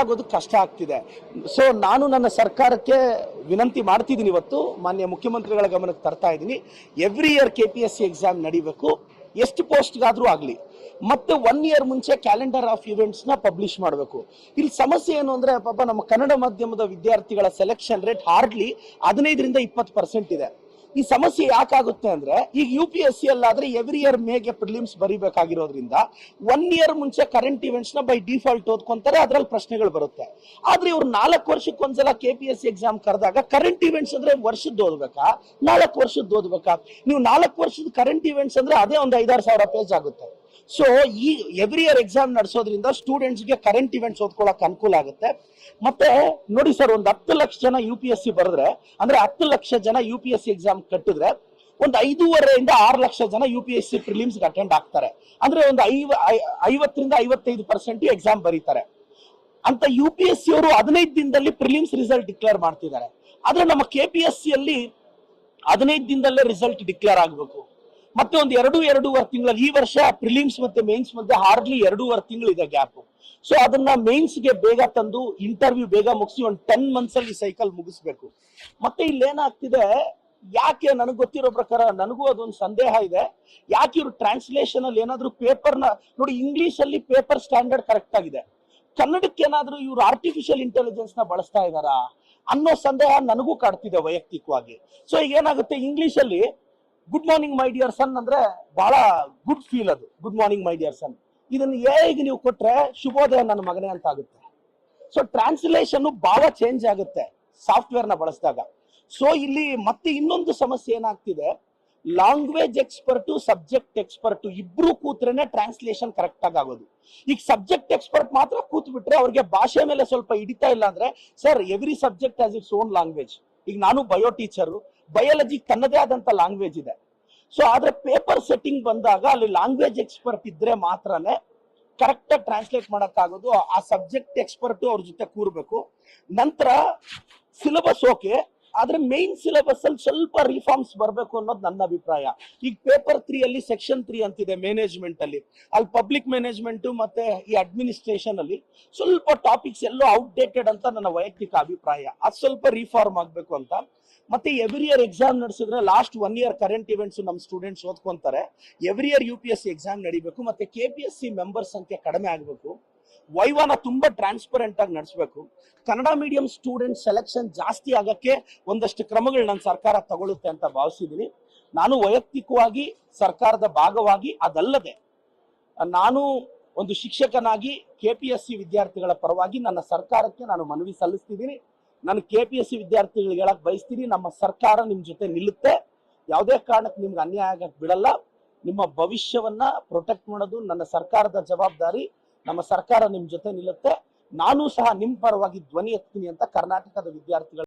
ಆಗೋದು ಕಷ್ಟ ಆಗ್ತಿದೆ. ಸೊ ನಾನು ನನ್ನ ಸರ್ಕಾರಕ್ಕೆ ವಿನಂತಿ ಮಾಡ್ತಿದ್ದೀನಿ ಇವತ್ತು. ಮಾನ್ಯ ಮುಖ್ಯಮಂತ್ರಿಗಳ ಗಮನಕ್ಕೆ ತರ್ತಾ ಇದ್ದೀನಿ. Every year K P S C exam ನಡಿಬೇಕು. ಎಷ್ಟು ಪೋಸ್ಟ್ಗಾದ್ರೂ ಆಗಲಿ. ಮತ್ತೆ ಒನ್ ಇಯರ್ ಮುಂಚೆ ಕ್ಯಾಲೆಂಡರ್ ಆಫ್ ಇವೆಂಟ್ಸ್ನ ಪಬ್ಲಿಷ್ ಮಾಡಬೇಕು. ಇಲ್ಲಿ ಸಮಸ್ಯೆ ಏನು ಅಂದ್ರೆ, ಪಾಪ ನಮ್ಮ ಕನ್ನಡ ಮಾಧ್ಯಮದ ವಿದ್ಯಾರ್ಥಿಗಳ ಸೆಲೆಕ್ಷನ್ ರೇಟ್ ಹಾರ್ಡ್ಲಿ ಹದಿನೈದರಿಂದ ಇಪ್ಪತ್ತು ಪರ್ಸೆಂಟ್ ಇದೆ. ಈ ಸಮಸ್ಯೆ ಯಾಕಾಗುತ್ತೆ ಅಂದ್ರೆ, ಈಗ ಯು ಪಿ ಎಸ್ ಸಿ ಅಲ್ಲಾದ್ರೆ ಎವ್ರಿ ಇಯರ್ ಮೇಗೆ ಪ್ರಿಲಿಮ್ಸ್ ಬರಿಬೇಕಾಗಿರೋದ್ರಿಂದ ಒನ್ ಇಯರ್ ಮುಂಚೆ ಕರೆಂಟ್ ಇವೆಂಟ್ಸ್ನ ಬೈ ಡಿಫಾಲ್ಟ್ ಓದ್ಕೊಂತಾರೆ, ಅದ್ರಲ್ಲಿ ಪ್ರಶ್ನೆಗಳು ಬರುತ್ತೆ. ಆದ್ರೆ ಇವ್ರು ನಾಲ್ಕು ವರ್ಷಕ್ಕೊಂದ್ಸಲ K P S C exam ಕರೆದಾಗ ಕರೆಂಟ್ ಇವೆಂಟ್ಸ್ ಅಂದ್ರೆ ವರ್ಷದ್ದು ಓದ್ಬೇಕಾ? ನಾಲ್ಕು ವರ್ಷದ್ದು ಓದ್ಬೇಕಾ? ನೀವು ನಾಲ್ಕು ವರ್ಷದ ಕರೆಂಟ್ ಇವೆಂಟ್ಸ್ ಅಂದ್ರೆ ಅದೇ ಒಂದು ಐದಾರು ಸಾವಿರ ಪೇಜ್ ಆಗುತ್ತೆ. ಸೊ ಈ ಎವ್ರಿ ಇಯರ್ ಎಕ್ಸಾಮ್ ನಡೆಸೋದ್ರಿಂದ ಸ್ಟೂಡೆಂಟ್ಸ್ಗೆ ಕರೆಂಟ್ ಇವೆಂಟ್ಸ್ ಓದ್ಕೊಳಕ್ ಅನುಕೂಲ ಆಗುತ್ತೆ. ಮತ್ತೆ ನೋಡಿ ಸರ್ ಒಂದು ಹತ್ತು ಲಕ್ಷ ಜನ ಯು ಪಿ ಎಸ್ ಸಿ ಬರೆದ್ರೆ, ಅಂದ್ರೆ ಹತ್ತು ಲಕ್ಷ ಜನ U P S C exam ಕಟ್ಟಿದ್ರೆ, ಒಂದು ಐದೂವರೆಯಿಂದ ಆರು ಲಕ್ಷ ಜನ U P S C prelims attend ಆಗ್ತಾರೆ. ಅಂದ್ರೆ ಒಂದು ಐವ ಐವತ್ತರಿಂದ ಐವತ್ತೈದು ಪರ್ಸೆಂಟ್ ಎಕ್ಸಾಮ್ ಬರೀತಾರೆ. ಅಂತ ಯು ಪಿ ಎಸ್ ಸಿ ಅವರು ಹದಿನೈದು ದಿನದಲ್ಲಿ ಪ್ರಿಲಿಮ್ಸ್ ರಿಸಲ್ಟ್ ಡಿಕ್ಲೇರ್ ಮಾಡ್ತಿದ್ದಾರೆ. ಆದ್ರೆ ನಮ್ಮ ಕೆ ಪಿ ಎಸ್ ಸಿ ಅಲ್ಲಿ ಹದಿನೈದು ದಿನದಲ್ಲೇ ರಿಸಲ್ಟ್ ಡಿಕ್ಲೇರ್ ಆಗಬೇಕು. ಮತ್ತೆ ಒಂದು ಎರಡು, ಎರಡೂವರೆ ತಿಂಗಳಲ್ಲಿ ಈ ವರ್ಷ ಪ್ರಿಲಿಮ್ಸ್ ಮತ್ತೆ ಮೇನ್ಸ್ ಮಧ್ಯೆ ಹಾರ್ಡ್ಲಿ ಎರಡೂವರೆ ತಿಂಗಳು ಇದೆ ಗ್ಯಾಪ್ ಸೊ ಅದನ್ನ ಮೇನ್ಸ್ಗೆ ಬೇಗ ತಂದು ಇಂಟರ್ವ್ಯೂ ಬೇಗ ಮುಗಿಸಿ ಒಂದು ಟೆನ್ ಮಂತ್ಸ್ ಅಲ್ಲಿ ಸೈಕಲ್ ಮುಗಿಸ್ಬೇಕು. ಮತ್ತೆ ಇಲ್ಲಿ ಏನಾಗ್ತಿದೆ ಯಾಕೆ ನನಗೆ ಗೊತ್ತಿರೋ ಪ್ರಕಾರ ನನಗೂ ಅದೊಂದು ಸಂದೇಹ ಇದೆ. ಯಾಕೆ ಇವ್ರು ಟ್ರಾನ್ಸ್ಲೇಷನ್ ಅಲ್ಲಿ ಏನಾದ್ರೂ ಪೇಪರ್ನ, ನೋಡಿ ಇಂಗ್ಲಿಷ್ ಅಲ್ಲಿ ಪೇಪರ್ ಸ್ಟ್ಯಾಂಡರ್ಡ್ ಕರೆಕ್ಟ್ ಆಗಿದೆ. ಕನ್ನಡಕ್ಕೆ ಏನಾದ್ರೂ ಇವ್ರು ಆರ್ಟಿಫಿಷಿಯಲ್ ಇಂಟೆಲಿಜೆನ್ಸ್ನ ಬಳಸ್ತಾ ಇದಾರಾ ಅನ್ನೋ ಸಂದೇಹ ನನಗೂ ಕಾಡ್ತಿದೆ ವೈಯಕ್ತಿಕವಾಗಿ. ಸೊ ಈಗ ಏನಾಗುತ್ತೆ ಇಂಗ್ಲಿಷ್ ಅಲ್ಲಿ good morning my dear son ಅಂದ್ರೆ ಬಹಳ ಗುಡ್ ಫೀಲ್ ಅದು. Good morning my dear son ಇದನ್ನ ಹೇಗೆ ನೀವು ಕೊಟ್ರೆ ಶುಭೋದಯ ನನ್ನ ಮಗನೇ ಅಂತ ಆಗುತ್ತೆ. ಸೊ ಟ್ರಾನ್ಸ್ಲೇಷನ್ ಬಹಳ ಚೇಂಜ್ ಆಗುತ್ತೆ ಸಾಫ್ಟ್ವೇರ್ನ ಬಳಸಿದಾಗ. ಸೊ ಇಲ್ಲಿ ಮತ್ತೆ ಇನ್ನೊಂದು ಸಮಸ್ಯೆ ಏನಾಗ್ತಿದೆ? ಲಾಂಗ್ವೇಜ್ ಎಕ್ಸ್ಪರ್ಟು ಸಬ್ಜೆಕ್ಟ್ ಎಕ್ಸ್ಪರ್ಟ್ ಇಬ್ರು ಕೂತ್ರೇನೆ ಟ್ರಾನ್ಸ್ಲೇಷನ್ ಕರೆಕ್ಟ್ ಆಗಿ ಆಗೋದು. ಈಗ ಸಬ್ಜೆಕ್ಟ್ ಎಕ್ಸ್ಪರ್ಟ್ ಮಾತ್ರ ಕೂತ್ ಬಿಟ್ರೆ ಅವ್ರಿಗೆ ಭಾಷೆ ಮೇಲೆ ಸ್ವಲ್ಪ ಹಿಡಿತಾ ಇಲ್ಲ ಅಂದ್ರೆ sir every subject has its own language ಈಗ ನಾನು ಬಯೋ ಟೀಚರು ಬಯಾಲಜಿ ತನ್ನದೇ ಆದಂತ ಲ್ಯಾಂಗ್ವೇಜ್ ಇದೆ. ಸೊ ಆದ್ರೆ ಪೇಪರ್ ಸೆಟ್ಟಿಂಗ್ ಬಂದಾಗ ಅಲ್ಲಿ ಲ್ಯಾಂಗ್ವೇಜ್ ಎಕ್ಸ್ಪರ್ಟ್ ಇದ್ರೆ ಮಾತ್ರನೇ ಕರೆಕ್ಟ್ ಆಗಿ ಟ್ರಾನ್ಸ್ಲೇಟ್ ಮಾಡೋಕ್ಕಾಗೋದು, ಆ ಸಬ್ಜೆಕ್ಟ್ ಎಕ್ಸ್ಪರ್ಟ್ ಅವ್ರ ಜೊತೆ ಕೂರ್ಬೇಕು. ನಂತರ ಸಿಲೆಬಸ್ ಓಕೆ ಆದ್ರೆ ಮೇನ್ ಸಿಲೆಬಸ್ ಅಲ್ಲಿ ಸ್ವಲ್ಪ ರಿಫಾರ್ಮ್ಸ್ ಬರಬೇಕು ಅನ್ನೋದು ನನ್ನ ಅಭಿಪ್ರಾಯ. ಈಗ ಪೇಪರ್ ತ್ರೀ ಅಲ್ಲಿ ಸೆಕ್ಷನ್ ತ್ರೀ ಅಂತಿದೆ ಮ್ಯಾನೇಜ್ಮೆಂಟ್ ಅಲ್ಲಿ. ಅಲ್ಲಿ ಪಬ್ಲಿಕ್ ಮ್ಯಾನೇಜ್ಮೆಂಟ್ ಮತ್ತೆ ಈ ಅಡ್ಮಿನಿಸ್ಟ್ರೇಷನ್ ಅಲ್ಲಿ ಸ್ವಲ್ಪ ಟಾಪಿಕ್ಸ್ ಎಲ್ಲೋ ಔಟ್ಡೇಟೆಡ್ ಅಂತ ನನ್ನ ವೈಯಕ್ತಿಕ ಅಭಿಪ್ರಾಯ. ಅದು ಸ್ವಲ್ಪ ರಿಫಾರ್ಮ್ ಆಗ್ಬೇಕು ಅಂತ. ಮತ್ತೆ ಎವ್ರಿ ಇಯರ್ ಎಕ್ಸಾಮ್ ನಡೆಸಿದ್ರೆ last one year current events ನಮ್ಮ students ಓದ್ಕೊಂತಾರೆ. Every year U P S C exam ನಡಿಬೇಕು. ಮತ್ತೆ K P S C member ಸಂಖ್ಯೆ ಕಡಿಮೆ ಆಗಬೇಕು. ವೈವಾನ ತುಂಬಾ ಟ್ರಾನ್ಸ್ಪರೆಂಟ್ ಆಗಿ ನಡೆಸಬೇಕು. ಕನ್ನಡ ಮೀಡಿಯಂ ಸ್ಟೂಡೆಂಟ್ ಸೆಲೆಕ್ಷನ್ ಜಾಸ್ತಿ ಆಗಕ್ಕೆ ಒಂದಷ್ಟು ಕ್ರಮಗಳು ನನ್ನ ಸರ್ಕಾರ ತಗೊಳ್ಳುತ್ತೆ ಅಂತ ಭಾವಿಸಿದ್ದೀನಿ ನಾನು ವೈಯಕ್ತಿಕವಾಗಿ ಸರ್ಕಾರದ ಭಾಗವಾಗಿ ಅದಲ್ಲದೆ, ನಾನು ಒಂದು ಶಿಕ್ಷಕನಾಗಿ ಕೆ ಪಿ ಎಸ್ ಸಿ ವಿದ್ಯಾರ್ಥಿಗಳ ಪರವಾಗಿ ನನ್ನ ಸರ್ಕಾರಕ್ಕೆ ನಾನು ಮನವಿ ಸಲ್ಲಿಸ್ತಿದ್ದೀನಿ ನಾನು ಕೆ ಪಿ ಎಸ್ ಸಿ ವಿದ್ಯಾರ್ಥಿಗಳಿಗೆ ಹೇಳಕ್ ಬಯಸ್ತೀನಿ, ನಮ್ಮ ಸರ್ಕಾರ ನಿಮ್ ಜೊತೆ ನಿಲ್ಲುತ್ತೆ. ಯಾವುದೇ ಕಾರಣಕ್ಕೆ ನಿಮ್ಗೆ ಅನ್ಯಾಯ ಆಗಕ್ಕೆ ಬಿಡಲ್ಲ. ನಿಮ್ಮ ಭವಿಷ್ಯವನ್ನ ಪ್ರೊಟೆಕ್ಟ್ ಮಾಡೋದು ನನ್ನ ಸರ್ಕಾರದ ಜವಾಬ್ದಾರಿ. ನಮ್ಮ ಸರ್ಕಾರ ನಿಮ್ ಜೊತೆ ನಿಲ್ಲುತ್ತೆ. ನಾನು ಸಹ ನಿಮ್ ಪರವಾಗಿ ಧ್ವನಿ ಎತ್ತೀನಿ ಅಂತ ಕರ್ನಾಟಕದ ವಿದ್ಯಾರ್ಥಿಗಳು